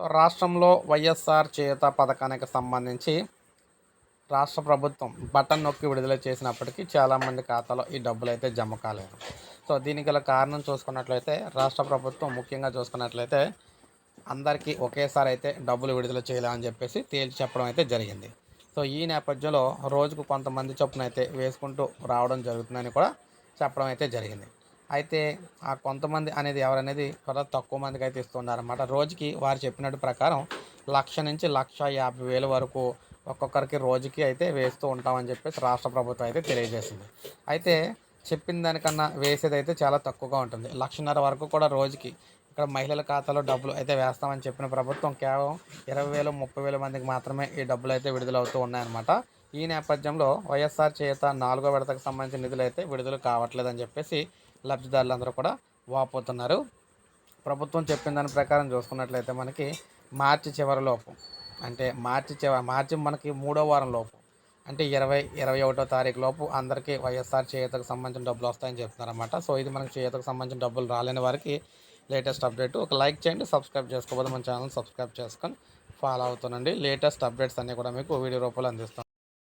So రాష్ట్రంలో వైఎస్ఆర్ చేత పథకానికి సంబంధించి రాష్ట్ర ప్రభుత్వం బటన్ నొక్కి విడుదల చేసినప్పటికీ చాలామంది ఖాతాలో ఈ డబ్బులు అయితే జమ కాలేదు. సో దీనికి గల కారణం చూసుకున్నట్లయితే రాష్ట్ర ప్రభుత్వం ముఖ్యంగా చూసుకున్నట్లయితే అందరికీ ఒకేసారి అయితే డబ్బులు విడుదల చేయలేమని చెప్పేసి తేల్చి చెప్పడం అయితే జరిగింది. సో ఈ నేపథ్యంలో రోజుకు కొంతమంది చొప్పున అయితే వేసుకుంటూ రావడం జరుగుతుందని కూడా చెప్పడం అయితే జరిగింది. అయితే ఆ కొంతమంది అనేది ఎవరనేది కూడా తక్కువ మందికి అయితే ఇస్తున్నారన్నమాట రోజుకి వారు చెప్పినట్టు ప్రకారం లక్ష నుంచి లక్ష యాభై వేల వరకు ఒక్కొక్కరికి రోజుకి అయితే వేస్తూ ఉంటామని చెప్పేసి రాష్ట్ర ప్రభుత్వం అయితే తెలియజేసింది. అయితే చెప్పిన దానికన్నా వేసేది అయితే చాలా తక్కువగా ఉంటుంది. లక్షన్నర వరకు కూడా రోజుకి ఇక్కడ మహిళల ఖాతాలో డబ్బులు అయితే వేస్తామని చెప్పిన ప్రభుత్వం కేవలం ఇరవై వేలు ముప్పై వేల మందికి మాత్రమే ఈ డబ్బులు అయితే విడుదలవుతూ ఉన్నాయన్నమాట. ఈ నేపథ్యంలో వైఎస్ఆర్ చేత నాలుగో విడతకు సంబంధించిన నిధులు అయితే విడుదల కావట్లేదని చెప్పేసి లబ్ధిదారులందరూ కూడా వాపోతున్నారు. ప్రభుత్వం చెప్పిన దాని ప్రకారం చూసుకున్నట్లయితే మనకి మార్చి చివరిలోపు అంటే మార్చి చివరి మార్చి మనకి మూడో వారం లోపు అంటే ఇరవై ఇరవై ఒకటో తారీఖు లోపు అందరికీ వైఎస్ఆర్ చేతకు సంబంధించిన డబ్బులు వస్తాయని చెప్తున్నారన్నమాట. సో ఇది మనకి చేతకు సంబంధించిన డబ్బులు రాలేని వారికి లేటెస్ట్ అప్డేట్. ఒక లైక్ చేయండి సబ్స్క్రైబ్ చేసుకోకపోతే మన ఛానల్ సబ్స్క్రైబ్ చేసుకొని ఫాలో అవుతుండండి. లేటెస్ట్ అప్డేట్స్ అన్నీ కూడా మీకు వీడియో రూపంలో అందిస్తాం.